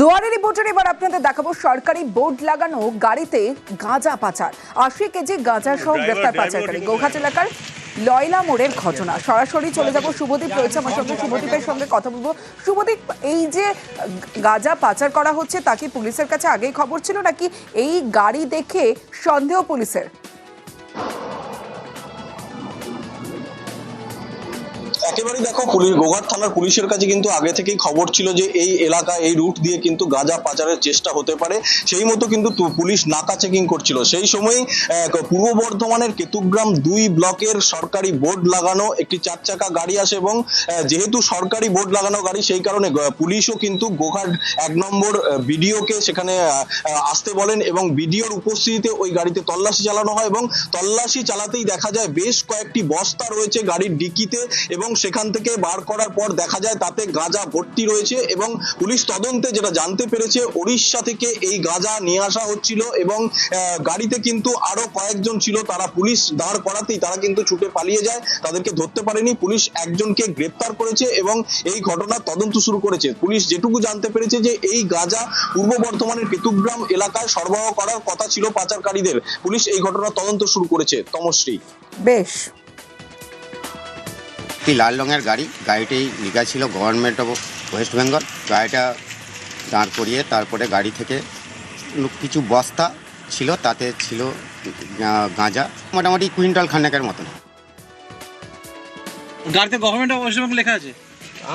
দুয়ারে রিপোর্টার এবার আপনাদের দেখাবো সরকারি বোর্ড লাগানো গাড়িতে গাঁজা পাচার। আশি কেজি গাঁজা সহ গ্রেফতার পাচারকারী। গৌহাট এলাকার লয়লা মোড়ের ঘটনা। সরাসরি চলে যাব শুভদীপ রয়েছে আমার সঙ্গে। শুভদীপের সঙ্গে কথা বলব। শুভদীপ এই যে গাঁজা পাচার করা হচ্ছে তা কি পুলিশের কাছে আগেই খবর ছিল নাকি এই গাড়ি দেখে সন্দেহ পুলিশের? একেবারেই দেখো, পুলিশ গোঘাট থানার পুলিশের কাছে কিন্তু আগে থেকেই খবর ছিল যে এই এলাকা, এই রুট দিয়ে কিন্তু গাঁজা পাচারের চেষ্টা হতে পারে। সেই মতো কিন্তু পুলিশ নাকা চেকিং করছিল। সেই সময়ই পূর্ব বর্ধমানের কেতুগ্রাম দুই ব্লকের সরকারি বোর্ড লাগানো একটি চার চাকা গাড়ি আসে এবং যেহেতু সরকারি বোর্ড লাগানো গাড়ি, সেই কারণে পুলিশও কিন্তু গোঘাট এক নম্বর বিডিওকে সেখানে আসতে বলেন এবং বিডিওর উপস্থিতিতে ওই গাড়িতে তল্লাশি চালানো হয় এবং তল্লাশি চালাতেই দেখা যায় বেশ কয়েকটি বস্তা রয়েছে গাড়ির ডিকিতে এবং সেখান থেকে বার করার পর দেখা যায় তাতে গাঁজা ভর্তি রয়েছে এবং পুলিশ তদন্তে যেটা জানতে পেরেছে উড়িষ্যা থেকে এই গাঁজা নিয়ে আসা হচ্ছিল এবং গাড়িতে কিন্তু আরও কয়েকজন ছিল। তারা পুলিশ দাঁড় করাতেই তারা কিন্তু ছুটে পালিয়ে যায়। তাদেরকে ধরতে পারেনি। পুলিশ একজনকে গ্রেপ্তার করেছে এবং এই ঘটনার তদন্ত শুরু করেছে। পুলিশ যেটুকু জানতে পেরেছে যে এই গাঁজা পূর্ব বর্ধমানের কেতুগ্রাম এলাকায় সরবরাহ করার কথা ছিল পাচারকারীদের। পুলিশ এই ঘটনার তদন্ত শুরু করেছে। তমশ্রী। বেশ। একটি লাল রঙের গাড়ি। গাড়িটি লিখা ছিল গভর্নমেন্ট অফ ওয়েস্ট বেঙ্গল। গাড়িটা দাঁড় করিয়ে তারপরে গাড়ি থেকে কিছু বস্তা ছিল তাতে ছিল গাঁজা। মোটামুটি কুইন্টাল খানেকের মতন। গাড়িতে গভর্নমেন্ট অফ ওয়েস্ট বেঙ্গল লেখা আছে?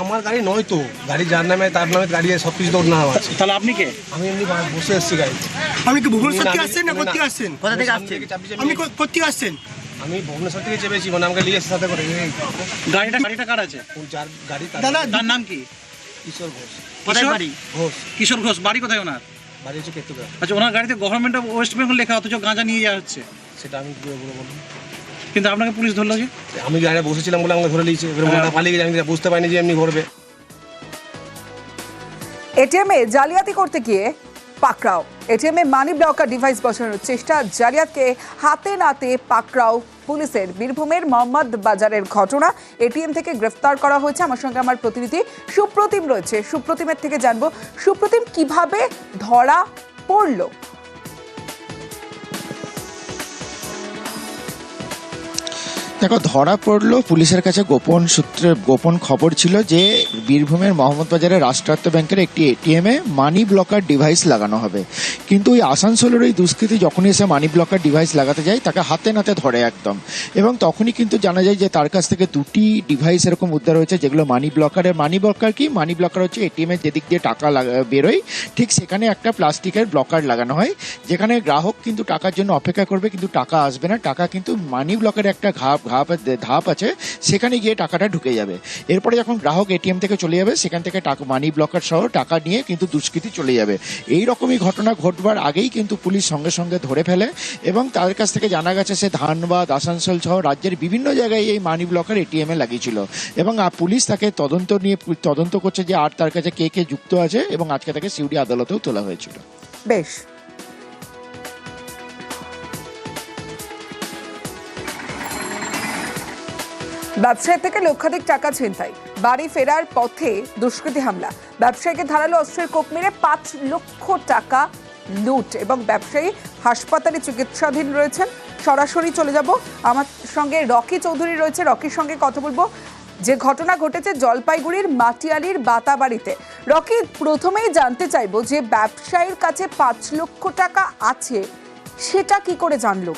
আমার গাড়ি নয় তো। গাড়ি যার নামে তার নামে গাড়ি সব কিছু তোর নাম আছে। তাহলে আপনি কে? আমি এমনি বসে এসেছি গাড়ি আপনি কি ভুবনেশ্বর থেকে আসছেন না কোথেকে আসছেন? কোথা থেকে আসছেন? আপনি কোথেকে আসছেন? আমি ভুবনেশ্বর থেকে চেপেছি মানে আমাকে নিয়ে এসে সাথে করে গাড়িটা গাড়িটা কার আছে? যার গাড়ি তার দাদা তার নাম কি? কিশোর ঘোষ। কোথায় কিশোর? বাড়ি? ঘোষ। কিশোর ঘোষ বাড়ি কোথায় ওনার? বাড়ি হচ্ছে কেতুগ্রাম আচ্ছা ওনার গাড়িতে গভর্নমেন্ট অফ ওয়েস্ট বেঙ্গল লেখা অথচ গাঁজা নিয়ে যাওয়া হচ্ছে। সেটা আমি কি করে বলব কিন্তু আপনাকে পুলিশ ধরলো যে? আমি গাড়ি বসেছিলাম বলে আমাকে ধরে নিয়েছে এবার ওনারা পালিয়ে গেছে আমি বুঝতে পারিনি যে এমনি করবে এটিএমে জালিয়াতি করতে গিয়ে পাকড়াও। এটিএমে মানি ব্লকার ডিভাইস বসানোর চেষ্টা জালিয়াতকে হাতে নাতে পাকড়াও পুলিশের বীরভূমের মোহাম্মদ বাজারের ঘটনা এটিএম থেকে গ্রেফতার করা হয়েছে। আমার সঙ্গে আমার প্রতিনিধি সুপ্রতিম রয়েছে। সুপ্রতিমের থেকে জানব, সুপ্রতিম কীভাবে ধরা পড়ল? দেখো, ধরা পড়ল পুলিশের কাছে গোপন সূত্রে গোপন খবর ছিল যে বীরভূমের মোহাম্মদবাজারের রাষ্ট্রায়ত্ত ব্যাংকের একটি এটিএমে মানি ব্লকার ডিভাইস লাগানো হবে। কিন্তু ওই আসানসোলের ওই দুষ্কৃতি যখনই এসে মানি ব্লকার ডিভাইস লাগাতে যায়, তাকে হাতে নাতে ধরে একদম। এবং তখনই কিন্তু জানা যায় যে তার কাছ থেকে দুটি ডিভাইস এরকম উদ্ধার হয়েছে, যেগুলো মানি ব্লকারের মানি ব্লকার কি? মানি ব্লকার হচ্ছে এটিএম এর যেদিক দিয়ে টাকা বেরোয়, ঠিক সেখানে একটা প্লাস্টিকের ব্লকার লাগানো হয়, যেখানে গ্রাহক কিন্তু টাকার জন্য অপেক্ষা করবে, কিন্তু টাকা আসবে না। টাকা কিন্তু মানি ব্লকের একটা ঘাপ ঘাপ ধাপ আছে, সেখানে গিয়ে টাকাটা ঢুকে যাবে। এরপরে যখন গ্রাহক এটিএম থেকে চলে যাবে, সেখান থেকে টাকা মানি ব্লকার সহ টাকা নিয়ে কিন্তু দুষ্কৃতী চলে যাবে। এই রকমই ঘটনা ঘটবার আগেই কিন্তু পুলিশ সঙ্গে সঙ্গে ধরে ফেলে এবং তাদের কাছ থেকে জানা গেছে সে ধানবাদ, আসানসোল সহ রাজ্যের বিভিন্ন জায়গায় এই মানি ব্লকার এটিএমে লাগিয়েছিল। এবং পুলিশ তাকে তদন্ত নিয়ে, তদন্ত করছে যে আর তার কাছে কে কে যুক্ত আছে এবং আজকে তাকে সিউড়ি আদালতেও তোলা হয়েছিল। বেশ। ব্যবসায়ী থেকে লক্ষাধিক টাকা ছিনতাই। বাড়ি ফেরার পথে দুষ্কৃতী হামলা। ব্যবসায়ীকে ধারালো অস্ত্রের কোপ মেরে পাঁচ লক্ষ টাকা লুট এবং ব্যবসায়ী হাসপাতালে চিকিৎসাধীন রয়েছেন। সরাসরি চলে যাব। আমার সঙ্গে রকি চৌধুরী রয়েছে। রকির সঙ্গে কথা বলব। যে ঘটনা ঘটেছে জলপাইগুড়ির মাটিয়ালির বাতাবাড়িতে। রকি, প্রথমেই জানতে চাইব যে ব্যবসায়ীর কাছে পাঁচ লক্ষ টাকা আছে। সেটা কি করে জানলো?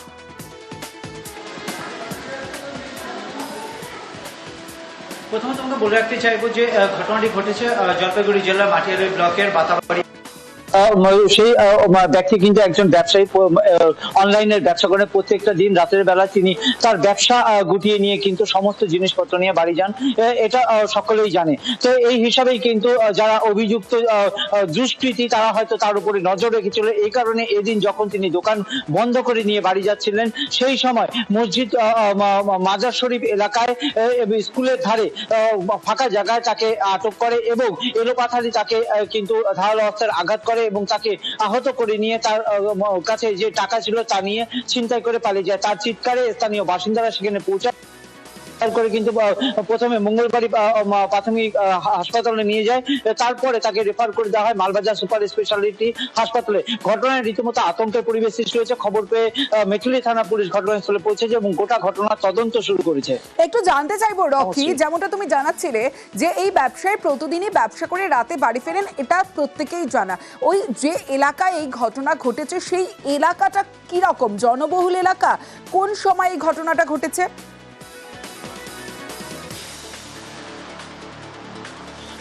প্রথমে তোমাকে বলে রাখতে চাইব যে ঘটনাটি ঘটেছে জলপাইগুড়ি জেলার মাটিয়ালি ব্লকের বাতাবাড়ি সেই ব্যক্তি কিন্তু একজন ব্যবসায়ী অনলাইনের ব্যবসা করেন। প্রত্যেকটা দিন রাতের বেলা তিনি তার ব্যবসা গুটিয়ে নিয়ে কিন্তু সমস্ত জিনিসপত্র নিয়ে বাড়ি যান। এটা সকলেই জানে। তো এই হিসাবেই কিন্তু যারা অভিযুক্ত আহ, তারা হয়তো তার উপরে নজর রেখেছিল এই কারণে এদিন যখন তিনি দোকান বন্ধ করে নিয়ে বাড়ি যাচ্ছিলেন সেই সময় মসজিদ মাজার শরীফ এলাকায় স্কুলের ধারে ফাঁকা জায়গায় তাকে আটক করে এবং এলোপাথারি তাকে কিন্তু ধারালো অস্ত্রের আঘাত করে। এবং তাকে আহত করে নিয়ে তার কাছে যে টাকা ছিল তা নিয়ে ছিনতাই করে পালিয়ে যায়। তার চিৎকারে স্থানীয় বাসিন্দারা সেখানে পৌঁছায়। করে কিন্তু প্রথমে মঙ্গলবাড়ি প্রাথমিক হাসপাতালে নিয়ে যায়। তারপরে তাকে রেফার করে দেওয়া হয় মালবাজার সুপার স্পেশালিটি হাসপাতালে। ঘটনায় রীতিমতো আতঙ্কের পরিবেশ সৃষ্টি হয়েছে। খবর পেয়ে মেটুলি থানা পুলিশ ঘটনাস্থলে পৌঁছেছে এবং গোটা ঘটনার তদন্ত শুরু করেছে। একটু জানতে চাইব রকি যেমনটা তুমি জানাচ্ছিলে যে এই ব্যবসায়ী প্রতিদিনই ব্যবসা করে রাতে বাড়ি ফেরেন এটা প্রত্যেকেই জানা। ওই যে এলাকায় এই ঘটনা ঘটেছে সেই এলাকাটা কীরকম? জনবহুল এলাকা? কোন সময় এই ঘটনাটা ঘটেছে?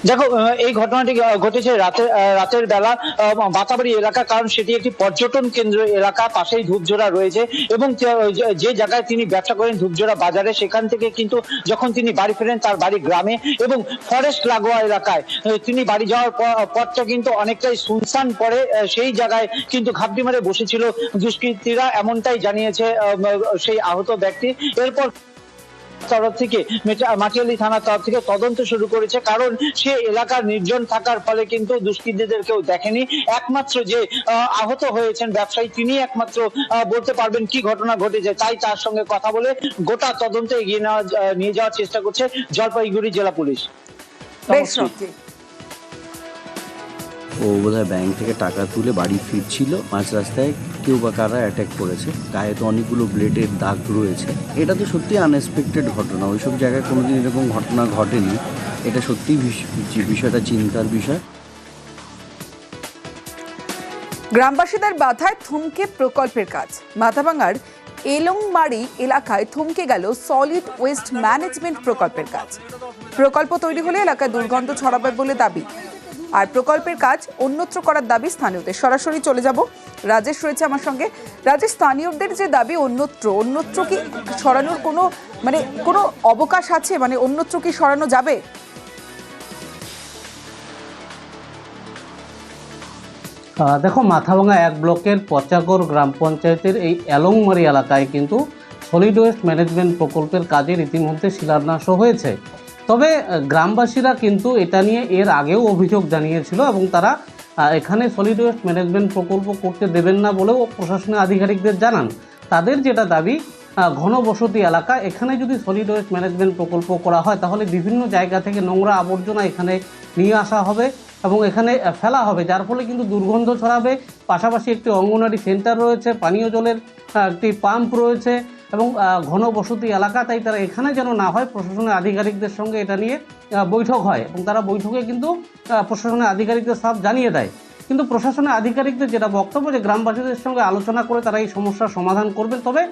দেখো এই ঘটনাটি ঘটেছে রাতে রাতের বেলা বাতাবাড়ি এলাকা কারণ সেটি একটি পর্যটন কেন্দ্র এলাকা পাশেই ধূপঝোড়া রয়েছে এবং যে- জায়গায় তিনি ব্যবসা করেন ধূপঝোড়া বাজারে সেখান থেকে কিন্তু যখন তিনি বাড়ি ফেরেন তার বাড়ি গ্রামে এবং ফরেস্ট লাগোয়া এলাকায় তিনি বাড়ি যাওয়ার পথটা কিন্তু অনেকটাই পড়ে আহ, সেই জায়গায় কিন্তু ঘাপটি মারে বসেছিল দুষ্কৃতীরা এমনটাই জানিয়েছে সেই আহত ব্যক্তি। এরপর তরফ থেকে মাটিয়ালি থানার তরফ থেকে তদন্ত শুরু করেছে। কারণ সে এলাকার নির্জন থাকার ফলে কিন্তু দুষ্কৃতীদের কেউ দেখেনি। একমাত্র যে আহত হয়েছেন ব্যবসায়ী তিনি একমাত্র বলতে পারবেন কি ঘটনা ঘটেছে। তাই তার সঙ্গে কথা বলে গোটা তদন্তে এগিয়ে নেওয়া নিয়ে যাওয়ার চেষ্টা করছে জলপাইগুড়ি জেলা পুলিশ। বেশ ও বোধহয় ব্যাংক থেকে টাকা তুলে বাড়ি ফিরছিল। মাঝ রাস্তায় কেউ বা কারা অ্যাটাক করেছে। গায়ে তো অনেকগুলো ব্লেডের দাগ রয়েছে। এটা তো সত্যি আনএক্সপেক্টেড ঘটনা। ওইসব জায়গায় কোনোদিন এরকম ঘটনা ঘটেনি। এটা সত্যি বিষয়টা চিন্তার বিষয়। গ্রামবাসীদের বাধায় থমকে প্রকল্পের কাজ। মাথাভাঙার এলংমারি এলাকায় থমকে গেল সলিড ওয়েস্ট ম্যানেজমেন্ট প্রকল্পের কাজ। প্রকল্প তৈরি হলে এলাকায় দুর্গন্ধ ছড়াবে বলে দাবি। আর প্রকল্পের কাজ অন্যত্র করার দাবি স্থানীয়দের। সরাসরি চলে যাব। রাজেশ রয়েছে আমার সঙ্গে। রাজেশ, স্থানীয়দের যে দাবি অন্যত্র অন্যত্র কি সরানোর কোনো মানে কোনো অবকাশ আছে? মানে অন্যত্র কি সরানো যাবে? দেখো, মাথাভাঙা এক ব্লকের পচাগড় গ্রাম পঞ্চায়েতের এই অ্যালংমারি এলাকায় কিন্তু সলিড ওয়েস্ট ম্যানেজমেন্ট প্রকল্পের কাজের ইতিমধ্যে শিলান্যাসও হয়েছে। তবে গ্রামবাসীরা কিন্তু এটা নিয়ে এর আগেও অভিযোগ জানিয়েছিল এবং তারা এখানে সলিড ওয়েস্ট ম্যানেজমেন্ট প্রকল্প করতে দেবেন না বলেও প্রশাসনের আধিকারিকদের জানান। তাদের যেটা দাবি ঘনবসতি এলাকা, এখানে যদি সলিড ওয়েস্ট ম্যানেজমেন্ট প্রকল্প করা হয়, তাহলে বিভিন্ন জায়গা থেকে নোংরা আবর্জনা এখানে নিয়ে আসা হবে এবং এখানে ফেলা হবে। যার ফলে কিন্তু দুর্গন্ধ ছড়াবে। পাশাপাশি একটি অঙ্গনওয়াড়ি সেন্টার রয়েছে, পানীয় জলের একটি পাম্প রয়েছে। এবং আহ, ঘনবসতি এলাকা তাই তারা এখানে যেন না হয় প্রশাসনের আধিকারিকদের সঙ্গে এটা নিয়ে বৈঠক হয় এবং তারা বৈঠকে কিন্তু প্রশাসনের আধিকারিকদের সব জানিয়ে দেয়। কিন্তু প্রশাসনের আধিকারিকদের যেটা বক্তব্য যে গ্রামবাসীদের সঙ্গে আলোচনা করে তারা এই সমস্যার সমাধান করবেন। তবে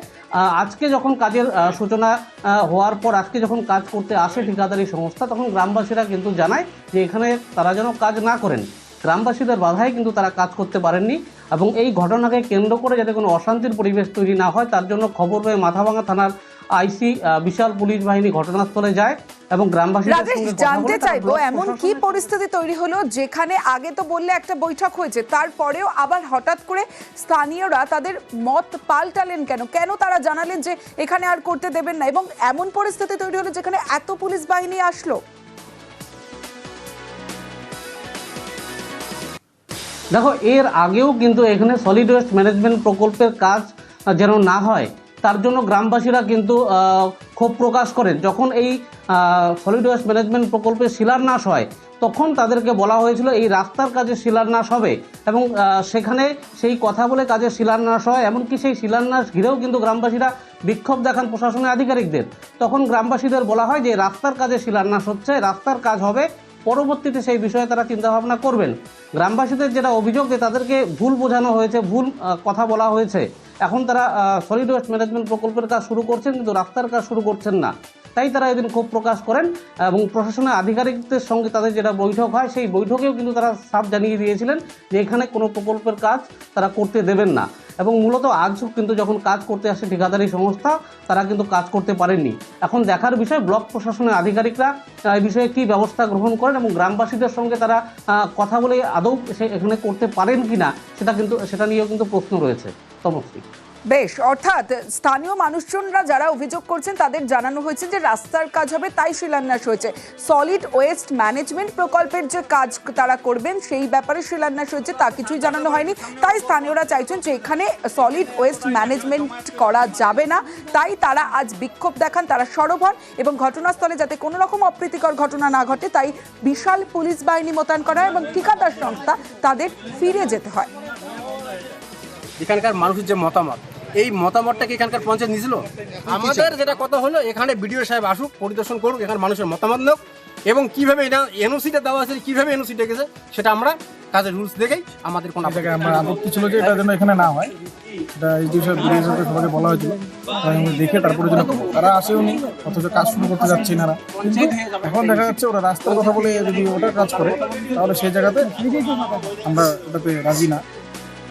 আজকে যখন কাজের সূচনা হওয়ার পর আজকে যখন কাজ করতে আসে ঠিকাদারি সংস্থা তখন গ্রামবাসীরা কিন্তু জানায় যে এখানে তারা যেন কাজ না করেন। গ্রামবাসীদের বাধায় কিন্তু তারা কাজ করতে পারেননি এবং এই ঘটনাকে কেন্দ্র করে যাতে কোনো অশান্তির পরিবেশ তৈরি না হয় তার জন্য খবর পেয়ে মাথাভাঙা থানার আইসি বিশাল পুলিশ বাহিনী ঘটনাস্থলে যায় এবং গ্রামবাসীদের কথা জানতে চাইব এমন কি পরিস্থিতি তৈরি হলো যেখানে আগে তো বললে একটা বৈঠক হয়েছে তারপরেও আবার হঠাৎ করে স্থানীয়রা তাদের মত পাল্টালেন কেন? কেন তারা জানালেন যে এখানে আর করতে দেবেন না? এবং এমন পরিস্থিতি তৈরি হলো যেখানে এত পুলিশ বাহিনী আসলো? দেখো, এর আগেও কিন্তু এখানে সলিড ওয়েস্ট ম্যানেজমেন্ট প্রকল্পের কাজ যেন না হয়, তার জন্য গ্রামবাসীরা কিন্তু ক্ষোভ প্রকাশ করেন। যখন এই সলিড ওয়েস্ট ম্যানেজমেন্ট প্রকল্পের শিলান্যাস হয়, তখন তাদেরকে বলা হয়েছিল, এই রাস্তার কাজে শিলান্যাস হবে। এবং সেখানে সেই কথা বলে কাজের শিলান্যাস হয়, এমনকি সেই শিলান্যাস ঘিরেও কিন্তু গ্রামবাসীরা বিক্ষোভ দেখান প্রশাসনের আধিকারিকদের। তখন গ্রামবাসীদের বলা হয় যে, রাস্তার কাজে শিলান্যাস হচ্ছে, রাস্তার কাজ হবে পরবর্তীতে সেই বিষয়ে তারা চিন্তা ভাবনা করবেন। গ্রামবাসীদের যেটা অভিযোগ যে তাদেরকে ভুল বোঝানো হয়েছে, ভুল কথা বলা হয়েছে। এখন তারা সলিড ওয়েস্ট ম্যানেজমেন্ট প্রকল্পের কাজ শুরু করছেন, কিন্তু রাস্তার কাজ শুরু করছেন না। তাই তারা এদিন ক্ষোভ প্রকাশ করেন এবং প্রশাসনের আধিকারিকদের সঙ্গে তাদের যেটা বৈঠক হয়, সেই বৈঠকেও কিন্তু তারা সাফ জানিয়ে দিয়েছিলেন যে এখানে কোনো প্রকল্পের কাজ তারা করতে দেবেন না। এবং মূলত আজও কিন্তু যখন কাজ করতে আসে ঠিকাদারি সংস্থা, তারা কিন্তু কাজ করতে পারেননি। এখন দেখার বিষয়, ব্লক প্রশাসনের আধিকারিকরা এই বিষয়ে কী ব্যবস্থা গ্রহণ করেন এবং গ্রামবাসীদের সঙ্গে তারা কথা বলে আদৌ সে এখানে করতে পারেন কি না সেটা কিন্তু, সেটা নিয়েও কিন্তু প্রশ্ন রয়েছে। তমশ্রী। বেশ, অর্থাৎ স্থানীয় মানুষজনরা যারা অভিযোগ করছেন, তাদের জানানো হয়েছে যে রাস্তার কাজ হবে, তাই শিলান্যাস হয়েছে। সলিড ওয়েস্ট ম্যানেজমেন্ট প্রকল্পের যে কাজ তারা করবেন, সেই ব্যাপারে শিলান্যাস হয়েছে, তা কিছুই জানানো হয়নি। তাই স্থানীয়রা চাইছেন যে এখানে সলিড ওয়েস্ট ম্যানেজমেন্ট করা যাবে না। তাই তারা আজ বিক্ষোভ দেখান, তারা সরব হন এবং ঘটনাস্থলে যাতে কোনো রকম অপ্রীতিকর ঘটনা না ঘটে, তাই বিশাল পুলিশ বাহিনী মোতায়েন করা হয় এবং ঠিকাদার সংস্থা তাদের ফিরে যেতে হয়। এখানকার মানুষের যে মতামত এই মতামতটাকে এখানকার পঞ্চায়েত নিয়েছিল? আমাদের যেটা কথা হলো এখানে বিডিও সাহেব আসুক পরিদর্শন করুক এখানে মানুষের মতামত নোক এবং কীভাবে এটা এনওসিটা দেওয়া আছে কীভাবে এনওসি ডেকেছে সেটা আমরা কাজের রুলস দেখেই আমাদের কোনো জায়গায় আমার আপত্তি ছিল যে এটা যেন এখানে না হয়। এটা বিডিও সাহেবকে সবাইকে বলা হয়েছিল তাই আমি দেখে তারপরে যেন তারা আসেও নি অথচ কাজ শুরু করতে যাচ্ছে না এখন দেখা যাচ্ছে ওরা রাস্তার কথা বলে যদি ওটা কাজ করে তাহলে সেই জায়গাতে আমরা ওটাতে রাজি না।